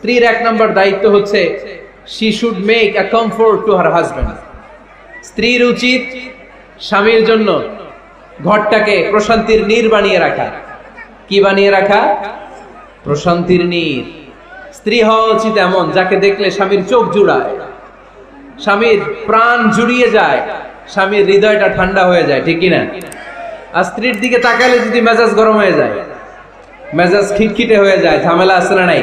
স্ত্রীর এক নম্বর দায়িত্ব হচ্ছে she should make a comfort to her husband স্ত্রীর উচিত স্বামীর জন্য ঘরটাকে প্রশান্তির নীর বানিয়ে রাখা। কি বানিয়ে রাখা? প্রশান্তির নীর। স্ত্রী হওয়া উচিত এমন, যাকে দেখলে স্বামীর চোখ জুড়ায়। স্বামীর প্রাণ জুড়িয়ে যায়, স্বামীর হৃদয়টা ঠান্ডা হয়ে যায়, ঠিক কিনা? আর স্ত্রীর দিকে তাকালে যদি মেজাজ গরম হয়ে যায়, মেজাজ খিটখিটে হয়ে যায়, ঝামেলা না নাই?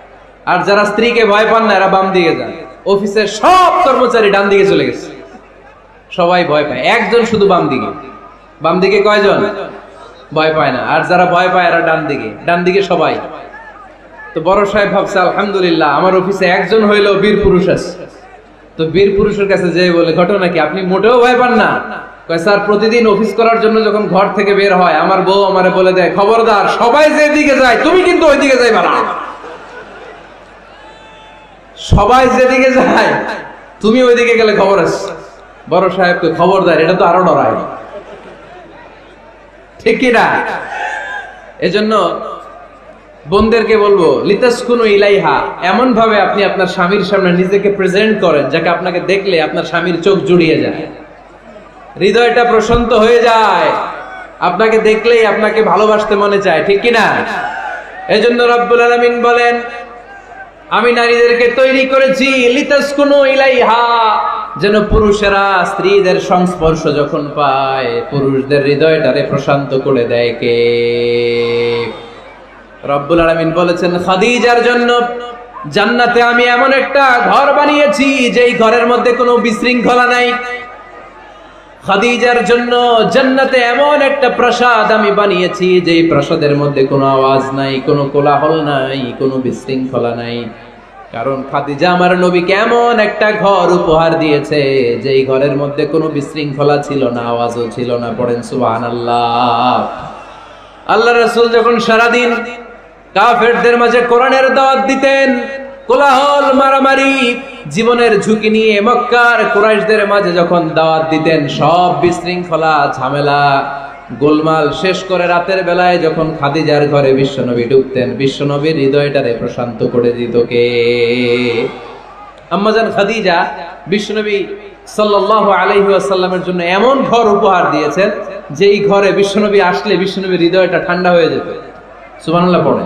আর যারা স্ত্রীকে ভয় পান না, এরা বাম দিকে যান। অফিসের সব কর্মচারী ডান দিকে চলে গেছে। সবাই ভয় পায়। একজন শুধু বাম দিকে। বাম দিকে কয়জন? ভয় পায় না। আর যারা ভয় পায়, এরা ডান দিকে। ডান দিকে সবাই। তো বড় সাহেব ভাবছে, আলহামদুলিল্লাহ, আমার অফিসে একজন হইলেও বীর পুরুষ আছে। তো বীর পুরুষের কাছে যে বলে, ঘটনা কি? আপনি মোটেও ভয় পান না? স্যার, প্রতিদিন অফিস করার জন্য যখন ঘর থেকে বের হয়, আমার বউ আমারে বলে দেয়, খবরদার, সবাই যেদিকে যায়, তুমি কিন্তু ওইদিকে যাইবা না সবাই যেদিকে যায়, তুমি ওইদিকে গেলে খবর আছে। বড় সাহেবকে দেয়, এটা তো আরও ডরায় ঠিক কি না? এজন্য বোনদেরকে বলব, লিতাসকুনু ইলাইহা এমন ভাবে আপনি আপনার স্বামীর সামনে নিজেকে প্রেজেন্ট করেন, যাকে আপনাকে দেখলে আপনার স্বামীর চোখ জুড়িয়ে যায়। হৃদয়টা প্রশান্ত হয়ে যায়। আপনাকে দেখলেই আপনাকে ভালোবাসতে মনে চায়, ঠিক কি না? এজন্য রব্বুল আলামিন বলেন আমি নারীদেরকে তৈরি করেছি, লিতাসকুনু ইলাইহা, যেন পুরুষেরা স্ত্রীদের সংস্পর্শ যখন পায়, পুরুষদের হৃদয়টারে প্রশান্ত করে দেয় কে? রব্বুল আলামিন বলেছেন, খাদিজার জন্য জান্নাতে আমি এমন একটা ঘর বানিয়েছি, যেই ঘরের মধ্যে কোনো বিশৃঙ্খলা নাই। খাদিজার জন্য জান্নাতে এমন একটা প্রাসাদ আমি বানিয়েছি যেই প্রাসাদের মধ্যে কোনো আওয়াজ নাই, কোনো কোলাহল নাই, কোনো বিশৃঙ্খলা নাই। কারণ খাদিজা আমার নবী কেমন একটা ঘর উপহার দিয়েছে, যেই ঘরের মধ্যে কোনো বিশৃঙ্খলা ছিল না, আওয়াজও ছিল না, পড়েন সুবহানাল্লাহ। আল্লাহ রাসূল যখন সারাদিন কাফেরদের মাঝে কোরআনের দাওয়াত দিতেন কোলাহল মারামারি, জীবনের ঝুঁকি নিয়ে মক্কার কুরাইশদের মাঝে যখন দাওয়াত দিতেন, সব বিশৃঙ্খলা, ঝামেলা, গোলমাল শেষ করে রাতের বেলায় যখন খাদিজার ঘরে বিশ্বনবী ঢুকতেন, বিশ্বনবীর হৃদয়টারে প্রশান্ত করে দিত কে? আম্মাজান খাদিজা বিশ্বনবী সাল্লাল্লাহু আলাইহি ওয়াসাল্লামের জন্য এমন ঘর উপহার দিয়েছেন, যেই ঘরে বিশ্বনবী আসলে বিশ্বনবীর হৃদয়টা ঠান্ডা হয়ে যেত। সুবহানাল্লাহ পড়ে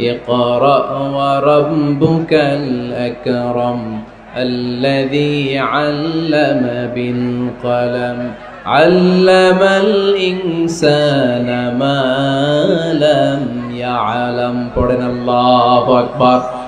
اقرأ وربك الأكرم الذي علم بالقلم. علم الإنسان ما لم يعلم. قرن الله أكبر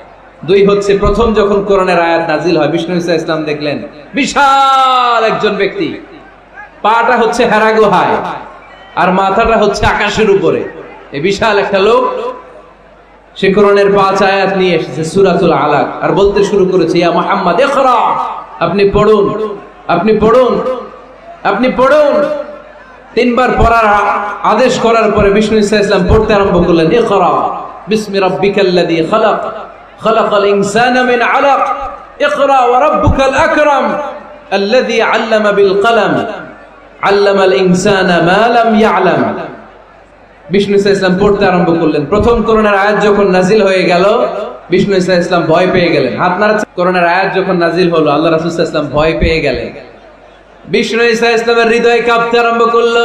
দুই হচ্ছে প্রথম যখন কোরআনের আয়াত নাজিল হয়, বিষ্ণু ইসা ইসলাম দেখলেন, বিশাল একজন ব্যক্তি। পাটা হচ্ছে হেরা গুহায় আর মাথাটা হচ্ছে আকাশের উপরে। এই বিশাল একটা লোক, সে কোরআনের পাঁচ আয়াত নিয়ে এসেছে, সুরাতুল আলাক, আর বলতে শুরু করেছে, ইয়া মুহাম্মদ আপনি পড়ুন আপনি পড়ুন আপনি পড়ুন। তিনবার পড়ার আদেশ করার পরে বিষ্ণু ইসা ইসলাম পড়তে আরম্ভ করলেন, ইকরা, বিসমি রাব্বিকাল্লাযী খালাক। خلق الإنسان من علق اقرأ وربك الأكرم الذي علم بالقلم علم الإنسان ما لم يعلم বিষ্ণু ইসা ইসলাম পড়তে আরম্ভ করলেন প্রথম করোনার আয়াত যখন নাজিল হয়ে গেল বিষ্ণু ইসা ইসলাম ভয় পেয়ে গেলেন হাত নাড়া করোনার আয়াত যখন নাজিল হলো আল্লাহ রাসুল ইসলাম ভয় পেয়ে গেলেন বিষ্ণু ইসা ইসলামের হৃদয় কাঁপতে আরম্ভ করলো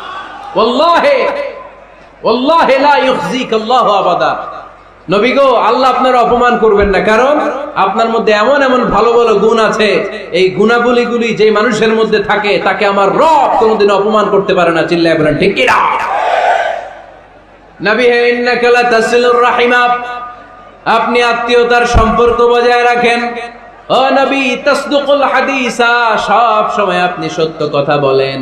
নবী গো, আল্লাহ আপনার অপমান করবেন না। কারণ আপনার মধ্যে এমন এমন ভালো ভালো গুণ আছে। এই মানুষের মধ্যে থাকে, তাকে আমার কোনোদিন অপমান করতে পারে না আপনি আত্মীয়তার সম্পর্ক বজায় রাখেন। সব সময় আপনি সত্য কথা বলেন।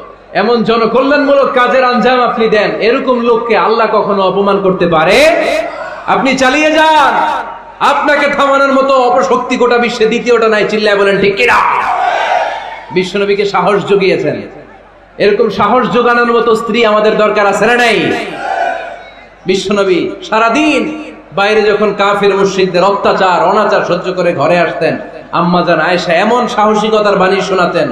এমন জনকল্যাণমূলক কাজের আঞ্জাম আপনি দেন। এরকম লোককে আল্লাহ কখনো অপমান করতে পারে? আপনি চালিয়ে যান। আপনাকে থামানোর মতো অপশক্তি গোটা বিশ্বে দ্বিতীয়টা নাই, চিল্লায় বলেন, ঠিক কিনা? বিশ্বনবীকে সাহস জুগিয়েছেন। এরকম সাহস যোগানোর মতো স্ত্রী আমাদের দরকার আছে না নাই? বিশ্বনবী সারাদিন বাইরে যখন কাফের মুশরিকদের অত্যাচার, অনাচার সহ্য করে ঘরে আসতেন আম্মাজান আয়েশা এমন সাহসিকতার বাণী শোনাতেন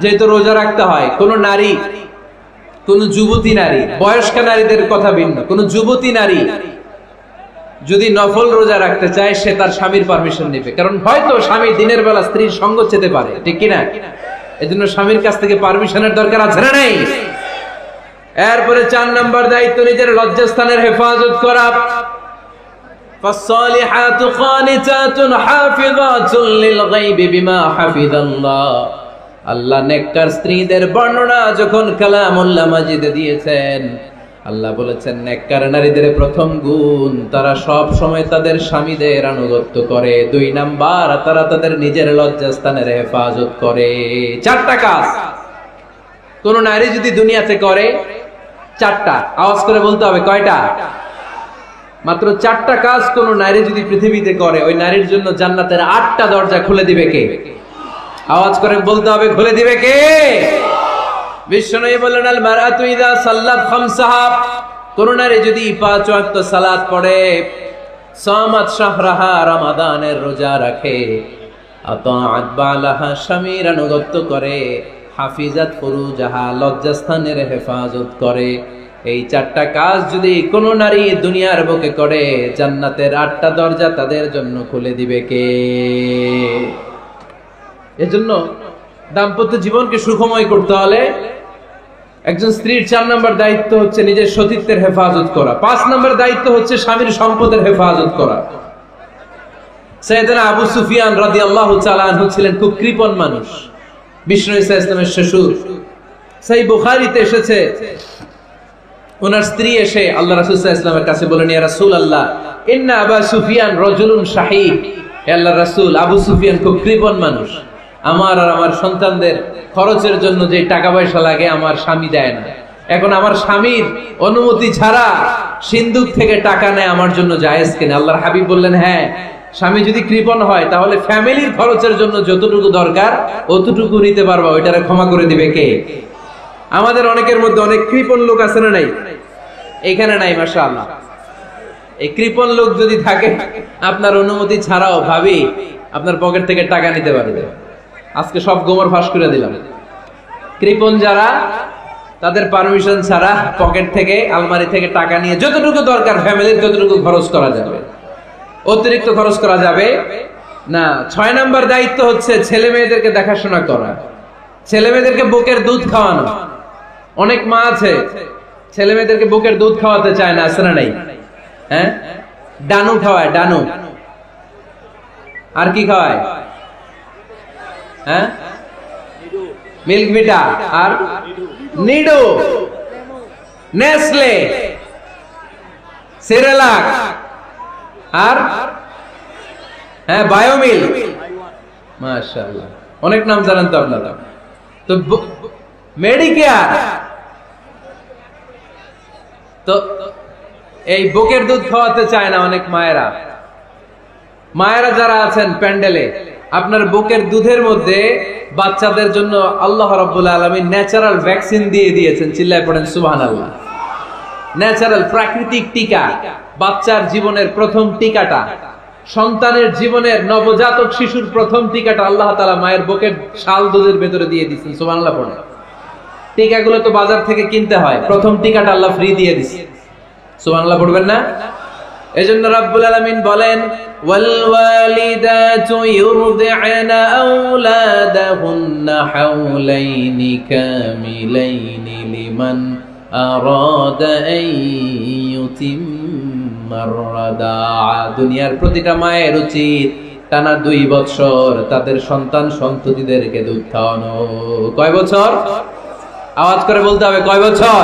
যেহেতু রোজা রাখতে হয় কোন নারী কোন যুবতী নারী বয়স্ক নারীদের কথা ভিন্ন কোন যুবতী নারী যদি নফল রোজা রাখতে চায় সে তার স্বামীর পারমিশন নেবে কারণ হয়তো স্বামী দিনের বেলা স্ত্রীর সঙ্গ চেতে পারে ঠিক কিনা এজন্য স্বামীর কাছ থেকে পারমিশনের দরকার আছে না নেই এরপরে চার নম্বর দায়িত্ব নিজের লজ্জাস্থানের হেফাজত করা فالصالحات قانتات حافظات للغيب بما حفظ الله আল্লাহ নেককার স্ত্রীদের বর্ণনা যখন কালামুল্লাহ মাজিদে দিয়েছেন, আল্লাহ বলেছেন, নেককার নারীদের প্রথম গুণ, তারা সব সময় তাদের স্বামীদের আনুগত্য করে। দুই নাম্বার, তারা তাদের নিজের লজ্জাস্থানের হেফাজত করে। চারটা কাজ। কোন নারী যদি দুনিয়াতে করে, চারটা। আওয়াজ করে বলতে হবে, কয়টা? মাত্র চারটা কাজ কোন নারী যদি পৃথিবীতে করে, ওই নারীর জন্য জান্নাতের আটটা দরজা খুলে দিবে কে? আওয়াজ করে বলতে হবে, খুলে দিবে কে? যদি করে, হাফিজাত লজ্জাস্থানের হেফাজত করে। এই চারটা কাজ যদি কোনো নারী দুনিয়ার বুকে করে, জান্নাতের আটটা দরজা তাদের জন্য খুলে দিবে কে? এজন্য দাম্পত্য জীবনকে সুখময় করতে হলে একজন স্ত্রীর চার নম্বর দায়িত্ব হচ্ছে নিজের সতীত্বের হেফাজত করা। পাঁচ নম্বর দায়িত্ব হচ্ছে স্বামীর সম্পদের হেফাজত করা। সৈয়দনা আবু সুফিয়ান আল্লাহ ছিলেন খুব কৃপণ মানুষ। বিষ্ণু ইসা ইসলামের শ্বশুর। সেই বুখারিতে এসেছে, ওনার স্ত্রী এসে আল্লাহ রাসুল ইসলামের কাছে বলেন রাসূল আল্লাহ ইন্না আবা সুফিয়ান রজুলুন শাহী আল্লাহ রাসূল, আবু সুফিয়ান খুব কৃপণ মানুষ। আমার আর আমার সন্তানদের খরচের জন্য যে টাকা পয়সা লাগে আমার স্বামী দেয় না। এখন আমার স্বামীর অনুমতি ছাড়া সিন্ধুক থেকে টাকা নেয় আমার জন্য জায়েজ কিনা? আল্লাহর হাবিব বললেন হ্যাঁ স্বামী যদি কৃপণ হয়, তাহলে ফ্যামিলির খরচের জন্য যতটুকু দরকার, অতটুকু নিতে পারবা। ওইটারে ক্ষমা করে দিবে কে? আমাদের অনেকের মধ্যে অনেক কৃপণ লোক আছে না নাই? এখানে নাই মাসা আল্লাহ এই কৃপণ লোক যদি থাকে, আপনার অনুমতি ছাড়াও ভাবি, আপনার পকেট থেকে টাকা নিতে পারবে। আজকে সব গোমর ফাঁস করে দিলাম। কৃপণ যারা, তাদের পারমিশন ছাড়া পকেট থেকে, আলমারি থেকে টাকা নিয়ে যতটুকু দরকার ফ্যামিলির ততটুকু খরচ করা যাবে। অতিরিক্ত খরচ করা যাবে। না, ছয় নাম্বার দায়িত্ব হচ্ছে ছেলে মেয়েদেরকে দেখাশোনা করা। ছেলে মেয়েদেরকে বুকের দুধ খাওয়ানো। অনেক মা আছে, ছেলে মেয়েদেরকে বুকের দুধ খাওয়াতে চায় না, আছে না নাই? হ্যাঁ? ডানু খাওয়ায়, ডানু। আর কি খাওয়ায়? হ্যাঁ? মিল্ক বিটা আর নিডো। নেসলে। সেরেলাক। আর? হ্যাঁ বায়োমিল। মাশাআল্লাহ। অনেক নাম জানেন তো আপনারা। তো মেডিকেয়ার। তো এই বুকের দুধ খাওয়াতে চায় না অনেক মায়েরা। মায়েরা যারা আছেন প্যান্ডেলে আপনার বুকের দুধের মধ্যে বাচ্চাদের জন্য আল্লাহ রাব্বুল আলামিন ন্যাচারাল ভ্যাকসিন দিয়ে দিয়েছেন, চিল্লায় পড়েন সুবাহ আল্লাহ ন্যাচারাল প্রাকৃতিক টিকা, বাচ্চার জীবনের প্রথম টিকাটা, সন্তানের জীবনের নবজাতক শিশুর প্রথম টিকাটা আল্লাহ তালা মায়ের বুকের শাল দুধের ভেতরে দিয়ে দিয়েছেন, সুবহানাল্লাহ পড়ে টিকাগুলো তো বাজার থেকে কিনতে হয়, প্রথম টিকাটা আল্লাহ ফ্রি দিয়ে দিছে। সুবহানাল্লাহ পড়বেন না? এজন্য রাব্বুল আলামিন বলেন, ওয়াল ওয়ালিদাতু ইউরদি'না আওলাদাহুন্না হাওলাইনি কামিলাইনি লিমান আরাদা আন ইউতিম্মার দুনিয়ার প্রতিটা মায়ের উচিত টানা দুই বছর তাদের সন্তান সন্ততিদেরকে দুধ খাওয়ানো। কয় বছর? আওয়াজ করে বলতে হবে, কয় বছর?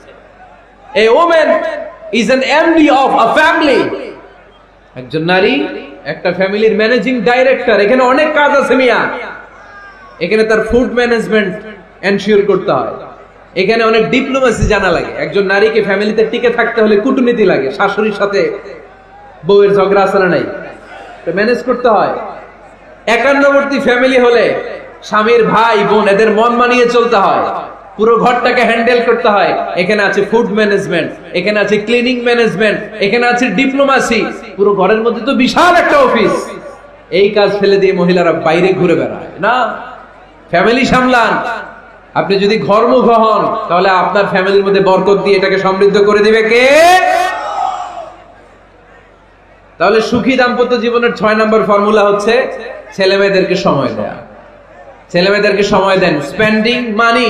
A woman is an MD of a family একজন নারী, একটা ফ্যামিলির ম্যানেজিং ডাইরেক্টর। এখানে অনেক কাজ আছে মিয়া। এখানে তার ফুড ম্যানেজমেন্ট এনশিওর করতে হয়। এখানে অনেক ডিপ্লোমেসি জানা লাগে। একজন নারীকে ফ্যামিলিতে টিকে থাকতে হলে কূটনীতি লাগে, শাশুড়ির সাথে বউয়ের ঝগড়া আছে না নাই? ম্যানেজ করতে হয়। একান্নবর্তী ফ্যামিলি হলে স্বামীর ভাই বোন, এদের মন মানিয়ে চলতে হয়। পুরো ঘরটাকে হ্যান্ডেল করতে হয়। এখানে আছে ফুড ম্যানেজমেন্ট, এখানে আছে ক্লিনিং ম্যানেজমেন্ট, এখানে আছে ডিপ্লোমাসি। পুরো ঘরের মধ্যে তো বিশাল একটা অফিস। এই কাজ ফেলে দিয়ে মহিলারা বাইরে ঘুরে বেড়ায়। না, ফ্যামিলি সামলান। আপনি যদি ঘরমুখ হন, তাহলে আপনার ফ্যামিলির মধ্যে বরকত দিয়ে এটাকে সমৃদ্ধ করে দিবে কে? তাহলে সুখী দাম্পত্য জীবনের ছয় নম্বর ফর্মুলা হচ্ছে ছেলে মেয়েদেরকে সময় দেয়া। ছেলে মেয়েদেরকে সময় দেন। Spending money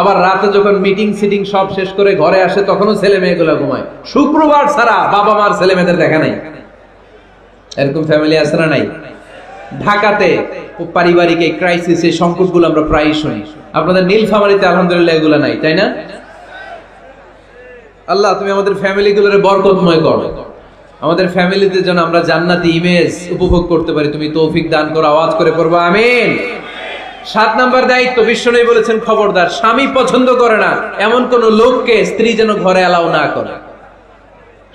আবার রাতে যখন মিটিং সিটিং সব শেষ করে ঘরে আসে, তখনও ছেলে মেয়েগুলো ঘুমায়। শুক্রবার ছাড়া বাবা মার ছেলে মেয়েদের দেখা নাই। এরকম ফ্যামিলি আছে না নাই? ঢাকাতে পারিবারিক এই ক্রাইসিস এই সংকটগুলো আমরা প্রায়ই শুনি। আপনাদের নীলফামারিতে আলহামদুলিল্লাহ এগুলো নাই, তাই না? আল্লাহ, তুমি আমাদের ফ্যামিলিগুলোরে বরকতময় করো। আমাদের ফ্যামিলিতে যেন আমরা জান্নাতি ইমেজ উপভোগ করতে পারি। তুমি তৌফিক দান করো, আওয়াজ করে পড়ব, আমিন। সাত নাম্বার দায়িত্ব, বিশ্বনবী বলেছেন, খবরদার, স্বামী পছন্দ করে না, এমন কোন লোককে স্ত্রী যেন ঘরে অ্যালাউ না করে।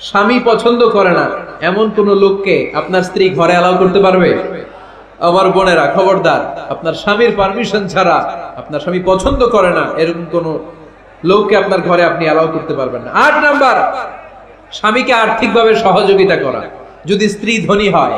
স্বামী পছন্দ করে না, এমন কোন লোককে আপনার স্ত্রী ঘরে অ্যালাউ করতে পারবে? আমার বোনেরা, খবরদার, আপনার স্বামীর পারমিশন ছাড়া আপনার স্বামী পছন্দ করে না, এরকম কোন লোককে আপনার ঘরে আপনি অ্যালাউ করতে পারবেন না। আট নাম্বার, স্বামীকে আর্থিকভাবে সহযোগিতা করা। যদি স্ত্রী ধনী হয়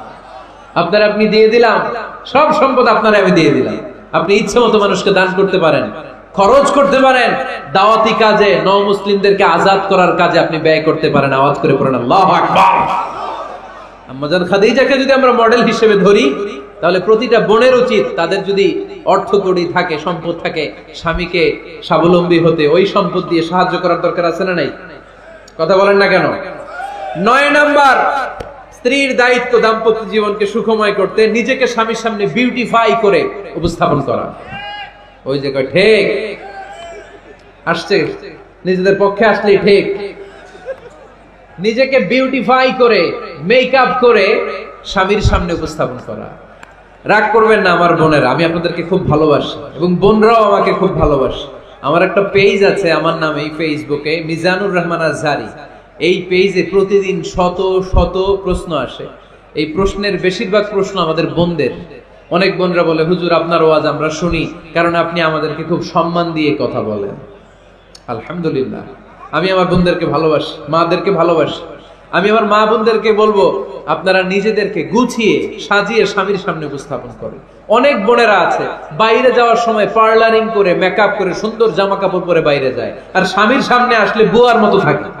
আপনার আপনি দিয়ে দিলাম, সব সম্পদ আপনার আমি দিয়ে দিলাম। আপনি ইচ্ছে মতো মানুষকে দান করতে পারেন, খরচ করতে পারেন, দাওয়াতি কাজে ন মুসলিমদেরকে আজাদ করার কাজে আপনি ব্যয় করতে পারেন। আওয়াজ করে পড়েন, আল্লাহ আম্মাজান খাদিজাকে যদি আমরা মডেল হিসেবে ধরি, তাহলে প্রতিটা বোনের উচিত তাদের যদি অর্থ কড়ি থাকে, সম্পদ থাকে, স্বামীকে স্বাবলম্বী হতে। ওই সম্পদ দিয়ে সাহায্য করার দরকার আছে না নাই? কথা বলেন না কেন? নয় নাম্বার স্ত্রীর দায়িত্ব দাম্পত্য জীবনকে সুখময় করতে, নিজেকে স্বামীর সামনে বিউটিফাই করে উপস্থাপন করা। ওই যে ঠিক। আসছে। নিজেদের পক্ষে আসলেই ঠিক। নিজেকে বিউটিফাই করে মেকআপ করে স্বামীর সামনে উপস্থাপন করা। রাগ করবেন না আমার বোনেরা, আমি আপনাদেরকে খুব ভালোবাসি এবং বোনরাও আমাকে খুব ভালোবাসে। আমার একটা পেজ আছে, আমার নাম এই ফেসবুকে মিজানুর রহমান আজহারি। এই পেজে প্রতিদিন শত শত প্রশ্ন আসে। এই প্রশ্নের বেশিরভাগ প্রশ্ন আমাদের বোনদের। অনেক বোনরা বলে, হুজুর, আপনার ওয়াজ আমরা শুনি। কারণ আপনি আমাদেরকে খুব সম্মান দিয়ে কথা বলেন। আলহামদুলিল্লাহ। আমি আমার বোনদেরকে ভালোবাসি, মাদেরকে ভালোবাসি। আমি আমার মা বোনদেরকে বলব, আপনারা নিজেদেরকে গুছিয়ে, সাজিয়ে স্বামীর সামনে উপস্থাপন করে অনেক বোনেরা আছে, বাইরে যাওয়ার সময় পার্লারিং করে মেকআপ করে, সুন্দর জামা কাপড় পরে বাইরে যায়। আর স্বামীর সামনে আসলে বুয়ার মতো থাকে।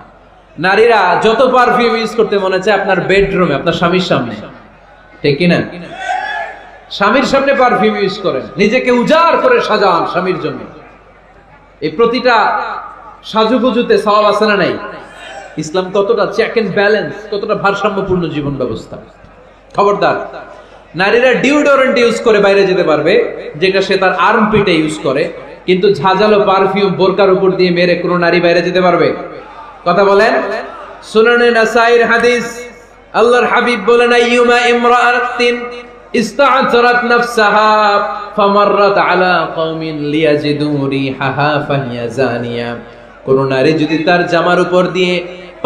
নারীরা যত পারফিউম ইউজ করতে মনে চায় আপনার বেডরুমে আপনার স্বামীর সামনে। ঠিক কিনা? স্বামীর সামনে পারফিউম ইউজ করেন। নিজেকে উজাড় করে সাজান স্বামীর জন্য। এই প্রতিটা সাজুগুজুতে সওয়াব আছে না নাই? ইসলাম কতটা চেক এন্ড ব্যালেন্স কতটা ভারসাম্যপূর্ণ জীবন ব্যবস্থা। খবরদার, নারীরা ডিওডোরেন্ট ইউজ করে বাইরে যেতে পারবে, যেটা সে তার আর্ম পিটে ইউজ করে, কিন্তু ঝাঁঝালো পারফিউম বোরকার উপর দিয়ে মেরে কোনো নারী বাইরে যেতে পারবে? কথা বলেন? সুনানে নাসাইর হাদিস, আল্লাহর হাবিব বলেন, আইয়ুমা ইমরাআতিন ইস্তাআথরাত নাফসাহা, ফামাররাত আলা কওমিন লিয়াজিদু রিহাহা ফাহিয়াজানিয়া কোন নারী যদি তার জামার উপর দিয়ে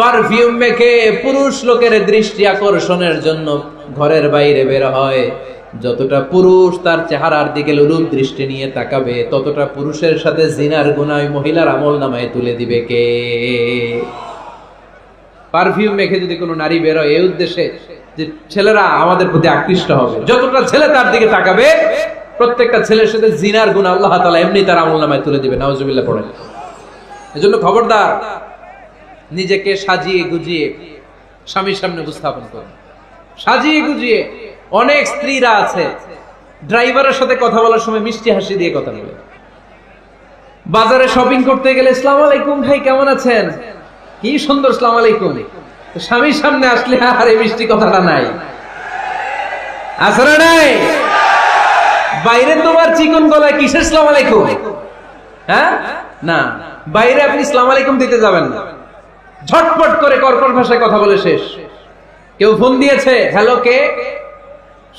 পারফিউম মেখে পুরুষ লোকের দৃষ্টি আকর্ষণের জন্য ঘরের বাইরে বের হয় যতটা পুরুষ তার চেহারার দিকে লুরুপ দৃষ্টি নিয়ে তাকাবে, ততটা পুরুষের সাথে জিনার গুনায় মহিলার আমল নামায় তুলে দিবে কে? পারফিউম মেখে যদি কোনো নারী বেরোয় এই উদ্দেশ্যে যে ছেলেরা আমাদের প্রতি আকৃষ্ট হবে। যতটা ছেলে তার দিকে তাকাবে, প্রত্যেকটা ছেলের সাথে জিনার গুণ আল্লাহ তালা এমনি তার আমল নামায় তুলে দিবে নাওজুবিল্লাহ পড়ে এজন্য খবরদার, নিজেকে সাজিয়ে গুজিয়ে স্বামীর সামনে উপস্থাপন করুন। সাজিয়ে গুজিয়ে অনেক স্ত্রীরা আছে, ড্রাইভারের সাথে কথা বলার সময় মিষ্টি হাসি দিয়ে কথা বলে। বাজারে শপিং করতে গেলে ইসলাম আলাইকুম ভাই, কেমন আছেন? কি সুন্দর, সালাম আলাইকুম। স্বামীর সামনে আসলে, আর এই মিষ্টি কথাটা নাই। আসলে নাই? বাইরে তোমার চিকন গলায় কিসের ইসলাম আলাইকুম? হ্যাঁ? না। বাইরে আপনি ইসলাম আলাইকুম দিতে যাবেন না। ঝটপট করে কর্কট ভাষায় কথা বলে শেষ। কেউ ফোন দিয়েছে, হ্যালো, কে?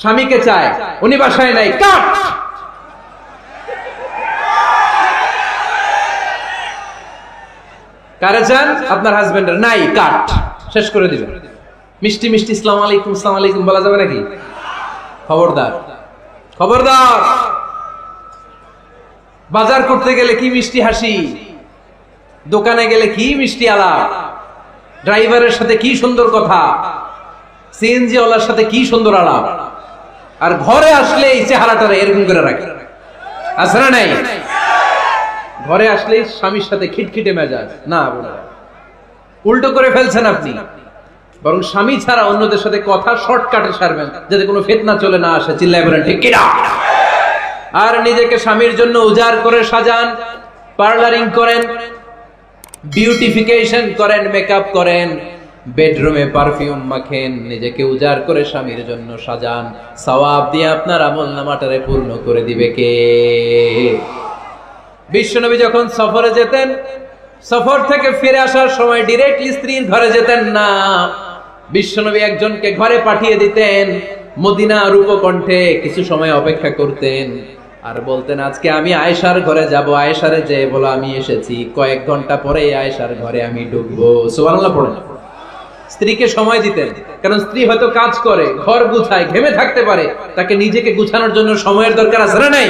স্বামীকে চায়, উনি বাসায় নাই, কাট! চান? আপনার হাজবেন্ডের নাই, কাট! শেষ করে দিবেন। মিষ্টি মিষ্টি ইসলাম আলাইকুম ইসলাম আলাইকুম, বলা যাবে নাকি? খবরদার। খবরদার! বাজার করতে গেলে কি মিষ্টি হাসি? দোকানে গেলে কি মিষ্টি আলাপ? ড্রাইভারের সাথে কি সুন্দর কথা? সিএনজি ওয়ালার সাথে কি সুন্দর আলাপ? আর ঘরে আসলে এই চেহারাটা এরকম করে রাখে। আছে না নাই? ঘরে আসলেই স্বামীর সাথে খিটখিটে মেজাজ। না। উল্টো করে ফেলছেন আপনি। বরং স্বামী ছাড়া অন্যদের সাথে কথা শর্টকাটে সারবেন, যাতে কোনো ফেতনা চলে না আসে। চিল্লাই বলেন, ঠিক কিনা? আর নিজেকে স্বামীর জন্য উজাড় করে সাজান, পার্লারিং করেন, বিউটিফিকেশন করেন, মেকআপ করেন। বেডরুমে পারফিউম মাখেন, নিজেকে উজাড় করে স্বামীর জন্য সাজান। সওয়াব দিয়ে আপনার আমল নামাটারে পূর্ণ করে দিবে কে? বিশ্বনবী যখন সফরে যেতেন, সফর থেকে ফিরে আসার সময় ডিরেক্টলি স্ত্রীর ঘরে যেতেন না। বিশ্বনবী একজনকে ঘরে পাঠিয়ে দিতেন মদিনা রূপকণ্ঠে কিছু সময় অপেক্ষা করতেন। আর বলতেন, আজকে আমি আয়েশার ঘরে যাব, আয়েশারে যে বলো, আমি এসেছি। কয়েক ঘণ্টা পরে আয়েশার ঘরে আমি ঢুকবো। সুবহানাল্লাহ পড়েন। স্ত্রীকে সময় দিতেন কারণ স্ত্রী হয়তো কাজ করে, ঘর গুছায়, ঘেমে থাকতে পারে, তাকে নিজেকে গুছানোর জন্য সময়ের দরকার আছে না নাই?